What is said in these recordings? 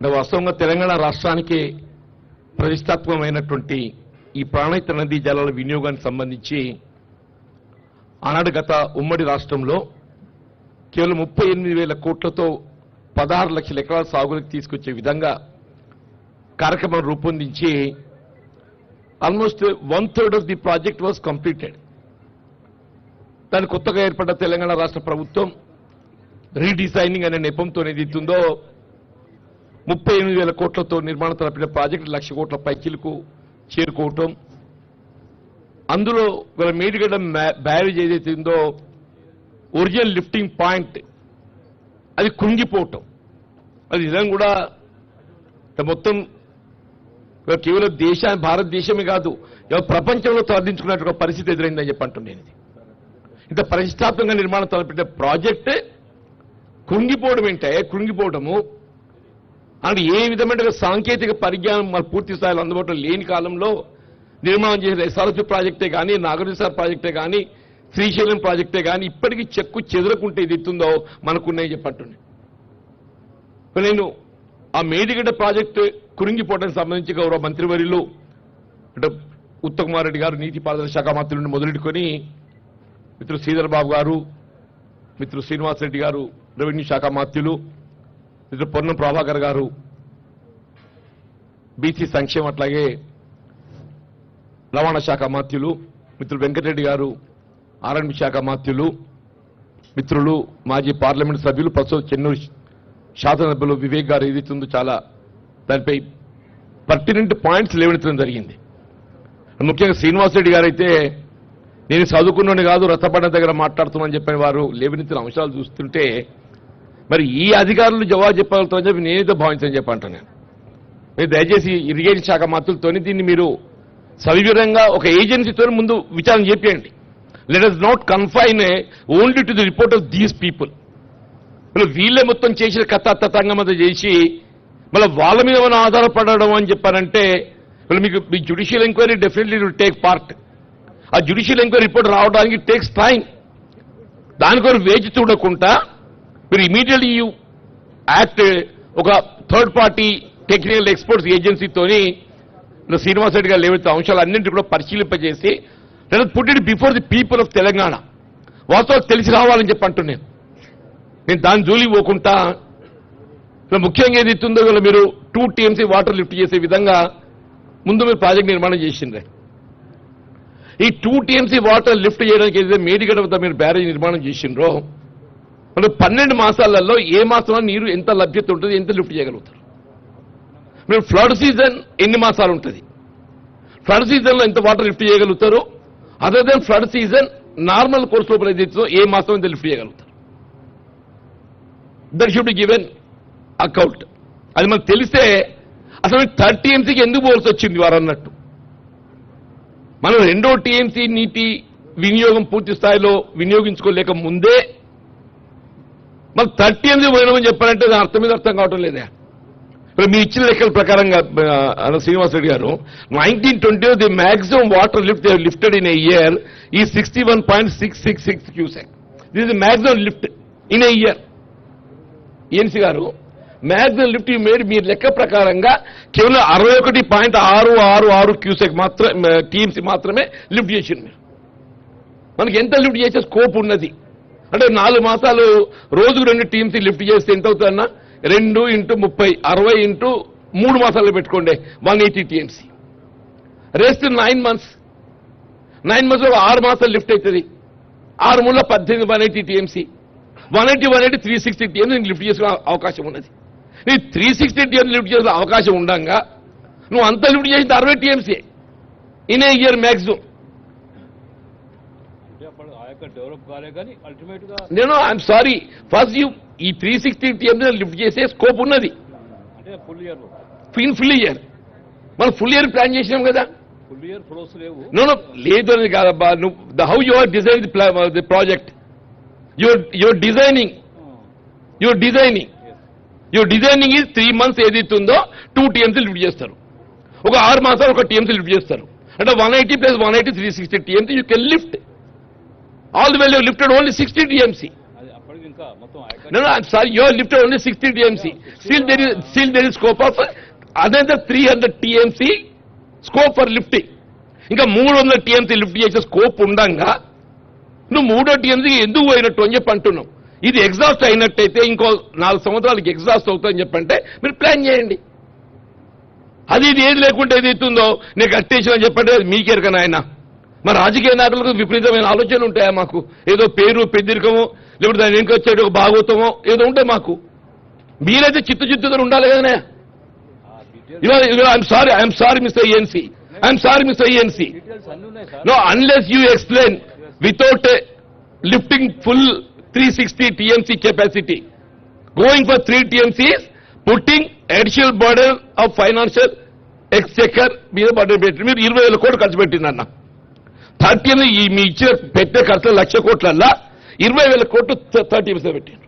అంటే వాస్తవంగా తెలంగాణ రాష్ట్రానికి ప్రతిష్టాత్మకమైనటువంటి ఈ ప్రాణహిత నదీ జలాల వినియోగానికి సంబంధించి ఆనాడు గత ఉమ్మడి రాష్ట్రంలో కేవలం ముప్పై ఎనిమిది వేల కోట్లతో పదహారు లక్షల ఎకరాల సాగులకు తీసుకొచ్చే విధంగా కార్యక్రమం రూపొందించి almost one third of the project was completed. దాని కొత్తగా ఏర్పడ్డ తెలంగాణ రాష్ట్ర ప్రభుత్వం రీడిజైనింగ్ అనే నెపంతో ఏదైతుందో ముప్పై ఎనిమిది వేల కోట్లతో నిర్మాణం తలపిన ప్రాజెక్టు లక్ష కోట్ల పైకిలకు చేరుకోవటం అందులో ఇవాళ మేడిగడ్డ బ్యారేజ్ ఏదైతే ఉందో ఒరిజినల్ లిఫ్టింగ్ పాయింట్ అది కృంగిపోవటం. అది నిజం కూడా మొత్తం కేవలం దేశ భారతదేశమే కాదు ప్రపంచంలో తరలించుకున్నట్టు ఒక పరిస్థితి ఎదురైందని చెప్పి అంటున్నాను ఇది. ఇంత ప్రతిష్టాత్మకంగా నిర్మాణం తలపెట్టే ప్రాజెక్ట్ కృంగిపోవడం ఏంటే? కృంగిపోవడము అంటే ఏ విధమైన సాంకేతిక పరిజ్ఞానం మన పూర్తి స్థాయిలో అందుబాటులో లేని కాలంలో నిర్మాణం చేసిన ఎస్ఆర్ఎఫ్ ప్రాజెక్టే కానీ నాగరిసార్ ప్రాజెక్టే కానీ శ్రీశైలం ప్రాజెక్టే కానీ ఇప్పటికీ చెక్కు చెదరకుంటే ఇది ఎత్తుందో మనకున్నాయి చెప్పంటున్నాయి నేను ఆ మేడిగడ్డ ప్రాజెక్టు కురింగిపోవడానికి సంబంధించి గౌరవ మంత్రివర్యులు అంటే ఉత్తకుమార్ రెడ్డి గారు నీటిపారుదల శాఖ మంత్రి నుండి మొదలెట్టుకొని మిత్రులు శ్రీధర్ బాబు గారు మిత్రులు శ్రీనివాస్ రెడ్డి గారు రెవెన్యూ శాఖ మంత్రులు మిత్రుడు పొన్నం ప్రభాకర్ గారు బీసీ సంక్షేమం అట్లాగే రవాణా శాఖ మాత్యులు మిత్రులు వెంకటరెడ్డి గారు ఆర్ఎండ్ శాఖ మాత్యులు మిత్రులు మాజీ పార్లమెంట్ సభ్యులు ప్రస్తుతం చెన్నూరు శాసనసభ్యులు వివేక్ గారు ఏదైతుందో చాలా దానిపై పర్టినెంట్ పాయింట్స్ లేవనెత్తడం జరిగింది. ముఖ్యంగా శ్రీనివాస్ రెడ్డి గారు అయితే నేను చదువుకున్నాను కాదు రథపడ్డ దగ్గర మాట్లాడుతున్నానని చెప్పిన వారు లేవనెత్తిన అంశాలు చూస్తుంటే మరి ఈ అధికారులు జవాబు చెప్పగలుగుతారని చెప్పి నేనైతే భావించని చెప్పి అంటాను నేను. మీరు దయచేసి ఇరిగేషన్ శాఖ మంత్రులతోని దీన్ని మీరు సవివరంగా ఒక ఏజెన్సీతో ముందు విచారణ చేపియండి. Let us not confine only to the report of these people మళ్ళీ వీళ్ళే మొత్తం చేసిన కథ తతంగం అంతా చేసి మళ్ళీ వాళ్ళ మీద మనం ఆధారపడడం అని చెప్పారంటే మళ్ళీ మీకు మీ judicial enquiry definitely will take part ఆ జ్యుడిషియల్ ఎంక్వైరీ రిపోర్ట్ రావడానికి టేక్స్ టైం దాని కొరకు వేచి చూడకుండా మీరు ఇమీడియట్లీ యూ యాక్ట్ ఒక థర్డ్ పార్టీ టెక్నికల్ ఎక్స్పర్ట్స్ ఏజెన్సీతోని శ్రీనివాస్ రెడ్డి గారు లేవైతే అంశాలు అన్నింటి కూడా పరిశీలింపజేసి లేదా put it before the people of Telangana. వాస్తవం తెలిసి రావాలని చెప్పి అంటున్నాను. నేను దాని జూలి పోకుండా ఇలా ముఖ్యంగా ఏది ఇస్తుందో ఇలా మీరు టూ టీఎంసీ వాటర్ లిఫ్ట్ చేసే విధంగా ముందు మీరు ప్రాజెక్ట్ నిర్మాణం చేసిండ్రే. ఈ టూ టీఎంసీ వాటర్ లిఫ్ట్ చేయడానికి ఏదైతే మేడిగడ వద్ద మీరు బ్యారేజ్ నిర్మాణం చేసిండ్రో అంటే పన్నెండు మాసాలలో ఏ మాసంలో నీరు ఎంత లభ్యత ఉంటుంది ఎంత లిఫ్ట్ చేయగలుగుతారు? మీరు ఫ్లడ్ సీజన్ ఎన్ని మాసాలు ఉంటుంది? ఫ్లడ్ సీజన్లో ఎంత వాటర్ లిఫ్ట్ చేయగలుగుతారు? Other then flood season normal course లోపల ఏదైతే ఏ మాసం ఎంత లిఫ్ట్ చేయగలుగుతారు? That should be given account. అది మనకు తెలిస్తే అసలు థర్డ్ టీఎంసీకి ఎందుకు పోవాల్సి వచ్చింది వారు అన్నట్టు? మనం రెండో టీఎంసీ నీటి వినియోగం పూర్తి స్థాయిలో వినియోగించుకోలేక ముందే మరి థర్టీ ఎనిమిది పోయినామని చెప్పారంటే దాని అర్థం మీద అర్థం కావటం లేదా. ఇప్పుడు మీ ఇచ్చిన లెక్కల ప్రకారంగా శ్రీనివాస శ్రీనివాస్ రెడ్డి గారు nineteen twenty the maximum water lift lifted in a year ఈ sixty one point six six six cusec this is maximum lift in a year ANC గారు మ్యాక్సిమం లిఫ్ట్ మేడ్ మీ లెక్క ప్రకారంగా కేవలం అరవై ఒకటి పాయింట్ ఆరు ఆరు ఆరు క్యూసెక్ మాత్రం టీఎంసీ మాత్రమే లిఫ్ట్ చేసింది మీరు మనకి ఎంత లిఫ్ట్ చేసే స్కోప్ ఉన్నది? అంటే నాలుగు మాసాలు రోజుకు రెండు టీమ్స్ లిఫ్ట్ చేస్తే ఎంత అవుతుందన్నా? రెండు ఇంటూ ముప్పై అరవై ఇంటూ మూడు మాసాలు పెట్టుకోండి. One eighty TMC rest nine months nine మంత్స్లో ఆరు మాసాలు లిఫ్ట్ అవుతుంది. ఆరు మూల పద్దెనిమిది one eighty TMC one eighty one eighty three sixty TMC lift చేసుకునే అవకాశం ఉన్నది. నీ త్రీ సిక్స్టీ టీఎంసీ లిఫ్ట్ చేసే అవకాశం ఉండగా నువ్వు అంత లిఫ్ట్ చేసింది అరవై TMC in a year maximum అంటే అప్పుడు ఆ యొక్క డెవలప్ కాలే కానీ అల్టిమేట్గా నేను ఐఎమ్ సారీ ఫస్ట్ యూ ఈ త్రీ సిక్స్టీ టీఎంసీ లిఫ్ట్ చేసే స్కోప్ ఉన్నది. అంటే full year fin full year మనం ఫుల్ ఇయర్ ప్లాన్ చేసినాం కదా. ఫుల్ ఇయర్ ఫ్లోస్ లేవు. నో నో లేదు అని కాదబ్బా. నువ్వు the how you are design the project your your designing your designing your designing is three months ఏదైతే ఉందో టూ టీఎంసీ లిఫ్ట్ చేస్తారు. ఒక ఆరు మాసాలు ఒక టీఎంసీ లిఫ్ట్ చేస్తారు. అంటే one eighty plus one eighty three sixty TMC you can lift all the well lifted only sixty TMC No, no, I'm sorry, you have lifted only 60 TMC. Still there is, still there is scope of another 300 TMC scope for lifting. ఇంకా మూడు వందల TMC lift చేసే scope ఉండంగా. నువ్వు మూడో TMC ఎందుకు పోయినట్టు అని చెప్పి అంటున్నావు. ఇది ఎగ్జాస్ట్ అయినట్టయితే ఇంకో నాలుగు సంవత్సరాలకి ఎగ్జాస్ట్ అవుతుందని చెప్పంటే మీరు ప్లాన్ చేయండి. అది ఇది ఏది లేకుంటే ఏది ఇస్తుందో నేను కట్టేసిన అని చెప్పంటే అది మా రాజకీయ నాయకులకు విపరీతమైన ఆలోచనలు ఉంటాయా మాకు? ఏదో పేరు పెద్దరికమో లేకపోతే దాని వెనుక వచ్చేటి ఒక భాగవతమో ఏదో ఉంటే మాకు. మీరైతే చిత్తచిత్తుతో ఉండాలి కదనే? I'm sorry I'm sorry mister ANC I'm sorry mister ANC no unless you explain without lifting full explain without uh, lifting full 360 TMC capacity, going for 3 TMCs, putting additional burden of financial exchequer మీద burden పెట్టి మీరు ఇరవై వేల కోట్లు ఖర్చు పెట్టిందన్నా thirty ఈ మీ ఇచ్చిన పెట్టే ఖర్చు లక్ష కోట్లల్లా ఇరవై వేల కోట్లు థర్టీ పర్సెంట్ పెట్టారు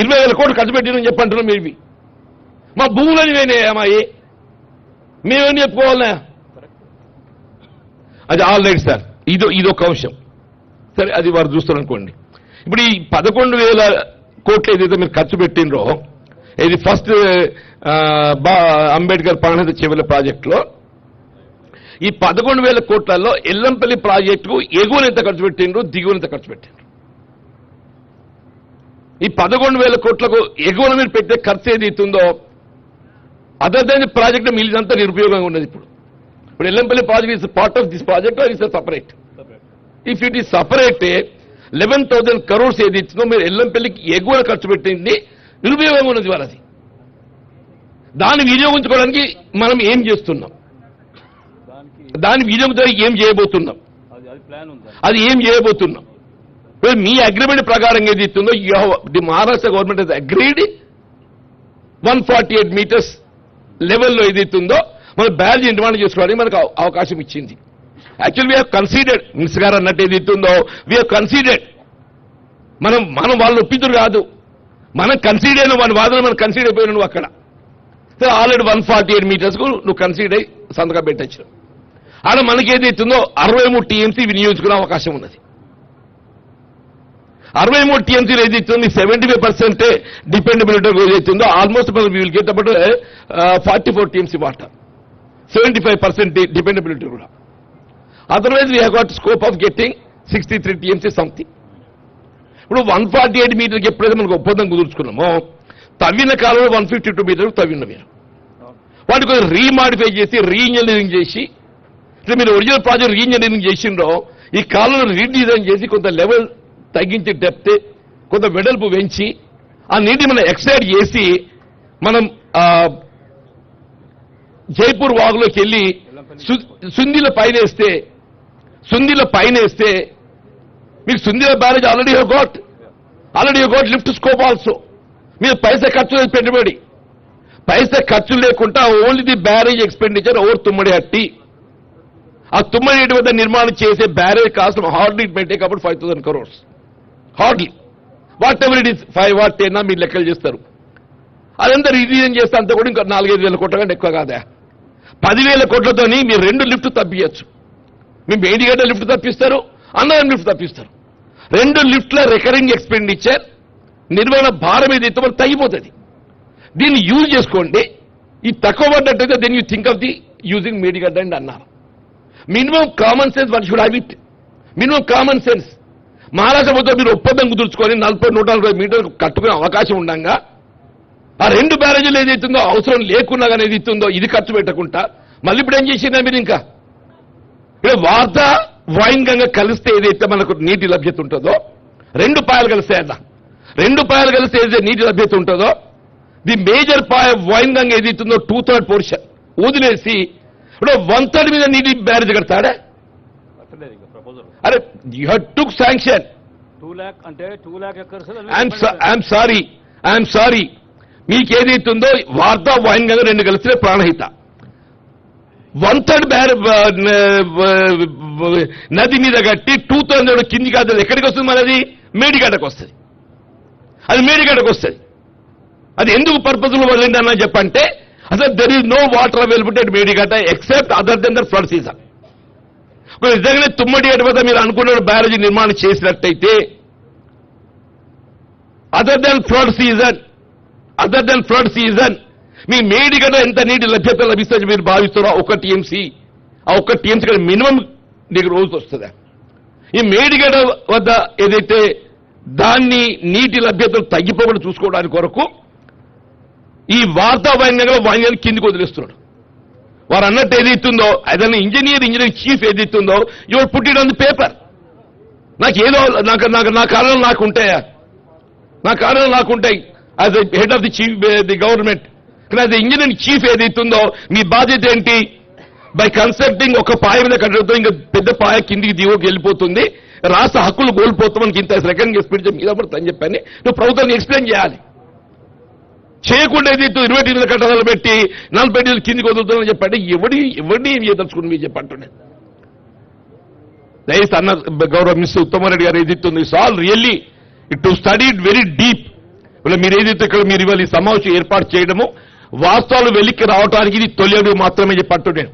ఇరవై వేల కోట్లు ఖర్చు పెట్టినని చెప్పంటున్నాం మీరు మా భూములని వేనాయమ్మాయి మేమేం చెప్పుకోవాలన్నా? అది ఆల్ రైట్ సార్. ఇది ఇదొక అంశం. సరే అది వారు చూస్తారనుకోండి ఇప్పుడు ఈ పదకొండు వేల కోట్లు ఏదైతే మీరు ఖర్చు పెట్టినరో ఇది ఫస్ట్ బా అంబేద్కర్ ప్రాణహిత చెవుల ప్రాజెక్టులో ఈ పదకొండు వేల కోట్లలో ఎల్లంపల్లి ప్రాజెక్టుకు ఎగువన ఎంత ఖర్చు పెట్టిండ్రు దిగువన ఎంత ఖర్చు పెట్టిండ్రు? ఈ పదకొండు వేల కోట్లకు ఎగువన మీరు పెట్టే ఖర్చు ఏది ఇస్తుందో అదర్ దాని ప్రాజెక్ట్ మిగిలినంత నిరుపయోగంగా ఉన్నది ఇప్పుడు. ఇప్పుడు Yellampalli project is part of this project or is separate if it is separate eleven thousand crores ఏది ఇచ్చిందో మీరు ఎల్లంపల్లికి ఎగువ ఖర్చు పెట్టింది నిరుపయోగంగా ఉన్నది వాళ్ళది. దాన్ని వినియోగించుకోవడానికి మనం ఏం చేస్తున్నాం? దాన్ని వినియోగించడానికి ఏం చేయబోతున్నాం? అది అది ప్లాన్ ఉంది. అది ఏం చేయబోతున్నాం? మీ అగ్రిమెంట్ ప్రకారం ఏది ఇస్తుందో the Maharashtra government has agreed one forty eight metres లెవెల్లో ఏది ఇస్తుందో మన బ్యాలెన్స్ నిర్మాణం చేసుకోవడానికి మనకు అవ- అవకాశం ఇచ్చింది. యాక్చువల్ వీ కన్సీడెడ్ మినిస్ గారు అన్నట్టు ఏది ఇస్తుందో వీ కన్సీడెడ్ మనం మనం వాళ్ళు ఒప్పించరు కాదు. మనం కన్సీడ్ అయిన వాడి వాదన మనం కన్సీడ్ అయిపోయినా నువ్వు అక్కడ. So already one forty eight మీటర్స్కు నువ్వు కన్సీడ్ అయ్యి సంతకం పెట్టచ్చు ఆడ మనకి ఏది ఇస్తుందో అరవై మూడు టీఎంసీ వినియోగించుకునే అవకాశం ఉన్నది. అరవై మూడు టీఎంసీలు ఏదైతుంది ఇస్తుంది సెవెంటీ ఫైవ్ పర్సెంటే డిపెండబిలిటీ ఏదైతుందో ఇస్తుందో ఆల్మోస్ట్ మనం will get about forty four TMC water seventy five percent dependability కూడా. Otherwise we have scope of getting sixty three TMC something ఇప్పుడు వన్ ఫార్టీ ఎయిట్ మీటర్కి ఎప్పుడైతే మనకు ఒప్పందం కుదుర్చుకున్నామో తవ్విన కాలంలో వన్ ఫిఫ్టీ టూ మీటర్ తవ్విన మీరు. వాటి కొంచెం రీమాడిఫై చేసి రీఇంజనీరింగ్ చేసి అంటే మీరు ఒరిజినల్ ప్రాజెక్ట్ రీఇంజనీరింగ్ చేసిండ్రో ఈ కాలంలో రీడిజైన్ చేసి కొంత లెవెల్ తగ్గించి డెప్త్ కొంత వెడల్పు పెంచి ఆ నీటి మనం ఎక్సైడ్ చేసి మనం జైపూర్ వాగులోకి వెళ్ళి సుందిల పైన వేస్తే సుందిల పైన వేస్తే మీకు Sundilla barrage already got already got lift scope also మీరు పైసా ఖర్చు పెట్టుబడి. పైసా ఖర్చు లేకుండా only the barrage expenditure over Tummidihatti. ఆ తుమ్మనేటి వద్ద నిర్మాణం చేసే barrage cost hardly it may take about five thousand crores hardly whatever it is five what ten మీరు లెక్కలు చేస్తారు. అదంతా రిలీజన్ చేస్తే అంతా కూడా ఇంకా నాలుగైదు వేల కోట్ల కంటే ఎక్కువ కాదా? పదివేల కోట్లతోని మీరు రెండు లిఫ్ట్ తప్పియచ్చు. మీ మేడిగడ్డ లిఫ్ట్ తప్పిస్తారు అన్నదానం లిఫ్ట్ తప్పిస్తారు. రెండు లిఫ్ట్ల రికరింగ్ ఎక్స్పెండిచర్ నిర్వహణ భారం ఏదైతే మనకు తగ్గిపోతుంది దీన్ని యూజ్ చేసుకోండి. ఈ తక్కువ పడ్డట్టయితే then you think of the using Medigadda and అన్నారు minimum common sense one should have it minimum common sense Maharashtra ప్రభుత్వం మీరు ఒప్పందం కుదుర్చుకొని నలభై నూట నలభై మీటర్లు కట్టుకునే అవకాశం ఉండగా ఆ రెండు బ్యారేజీలు ఏదైతుందో అవసరం లేకున్నా కానీ ఇస్తుందో ఇది ఖర్చు పెట్టకుండా మళ్ళీ ఇప్పుడు ఏం చేసిందా మీరు ఇంకా? ఇప్పుడు వార్త వాయింగంగా కలిస్తే ఏదైతే మనకు నీటి లభ్యత ఉంటుందో రెండు పాయలు కలిస్తే అన్న రెండు పాయలు కలిస్తే ఏదైతే నీటి లభ్యత ఉంటుందో ది మేజర్ పాయ వాయింగంగా ఏదైతుందో టూ థర్డ్ పోర్షన్ వదిలేసి ఇప్పుడు వన్ థర్డ్ మీద నీటి barrage కడతాడా? Proposal are you had took sanction I'm sorry I'm sorry మీకు ఏదైతుందో వార్త వైన్ గంగ రెండు కలిస్తే ప్రాణహిత. వన్ థర్డ్ బ్యార్ నది మీద కట్టి టూ థౌసండ్ కింది కాదు ఎక్కడికి వస్తుంది మనది మేడిగడ్డకు వస్తుంది. అది మేడిగడ్డకు వస్తుంది. అది ఎందుకు పర్పస్లో వదిలింది అన్న చెప్పంటే అసలు there is no water availability at Medigadda except other then the flood season నిజంగానే తుమ్మడి అటు వద్ద మీరు అనుకున్న బ్యారేజీ నిర్మాణం చేసినట్టయితే other then flood season other then flood season మీ మేడిగడ్డ ఎంత నీటి లభ్యత లభిస్తుంది మీరు భావిస్తున్నారో ఒక టీఎంసీ ఆ ఒక్క టీఎంసీ కంటే మినిమం నీకు రోజు వస్తుందా? ఈ మేడిగడ వద్ద ఏదైతే దాన్ని నీటి లభ్యతలు తగ్గిపోకుండా చూసుకోవడానికి కొరకు ఈ వార్తా వాతావరణంగా వాణ్యాన్ని కిందికి వదిలేస్తున్నాడు. వారు అన్నట్టు ఏదైతుందో ఏదైనా ఇంజనీర్ ఇంజనీర్ చీఫ్ ఏదైతుందో your put it on the paper. నాకు ఏదో నాకు నాకు నా కారణం నాకు ఉంటాయా నా కారణం నాకు ఉంటాయి as head of the chief the government కానీ ఇంజనీరింగ్ చీఫ్ ఏదైతుందో మీ బాధ్యత ఏంటి? బై కన్సల్టింగ్ ఒక పాయ మీద కట్టడంతో ఇంకా పెద్ద పాయ కిందికి దిగువకి వెళ్ళిపోతుంది. రాష్ట్ర హక్కులు కోల్పోతామని ఇంత సెకండ్ ఎక్స్ప్లెయిన్ మీద పడుతుందని చెప్పాను నువ్వు ప్రభుత్వానికి ఎక్స్ప్లెయిన్ చేయాలి. చేయకుండా ఏదైతే ఇరవై ఎనిమిది కట్టడాలు పెట్టి నలభై ఎనిమిది కిందికి వదులుతానని చెప్పండి. ఎవడి ఎవరిని ఏం చేయదలుచుకుని మీరు చెప్పంటుండే. దయచేసి అన్న గౌరవ మిస్ ఉత్తమారెడ్డి గారు ఏదైతే సాల్ really. It to study very deep. ఇలా మీరు ఏదైతే ఇక్కడ మీరు ఇవాళ ఈ సమావేశం ఏర్పాటు చేయడము వాస్తవాలు వెలికి రావడానికి ఇది తొలి అడుగు మాత్రమే చెప్పంటు నేను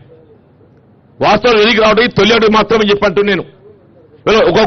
వాస్తవాలు వెలికి రావడానికి తొలి అడుగు మాత్రమే చెప్పంటు నేను. ఒక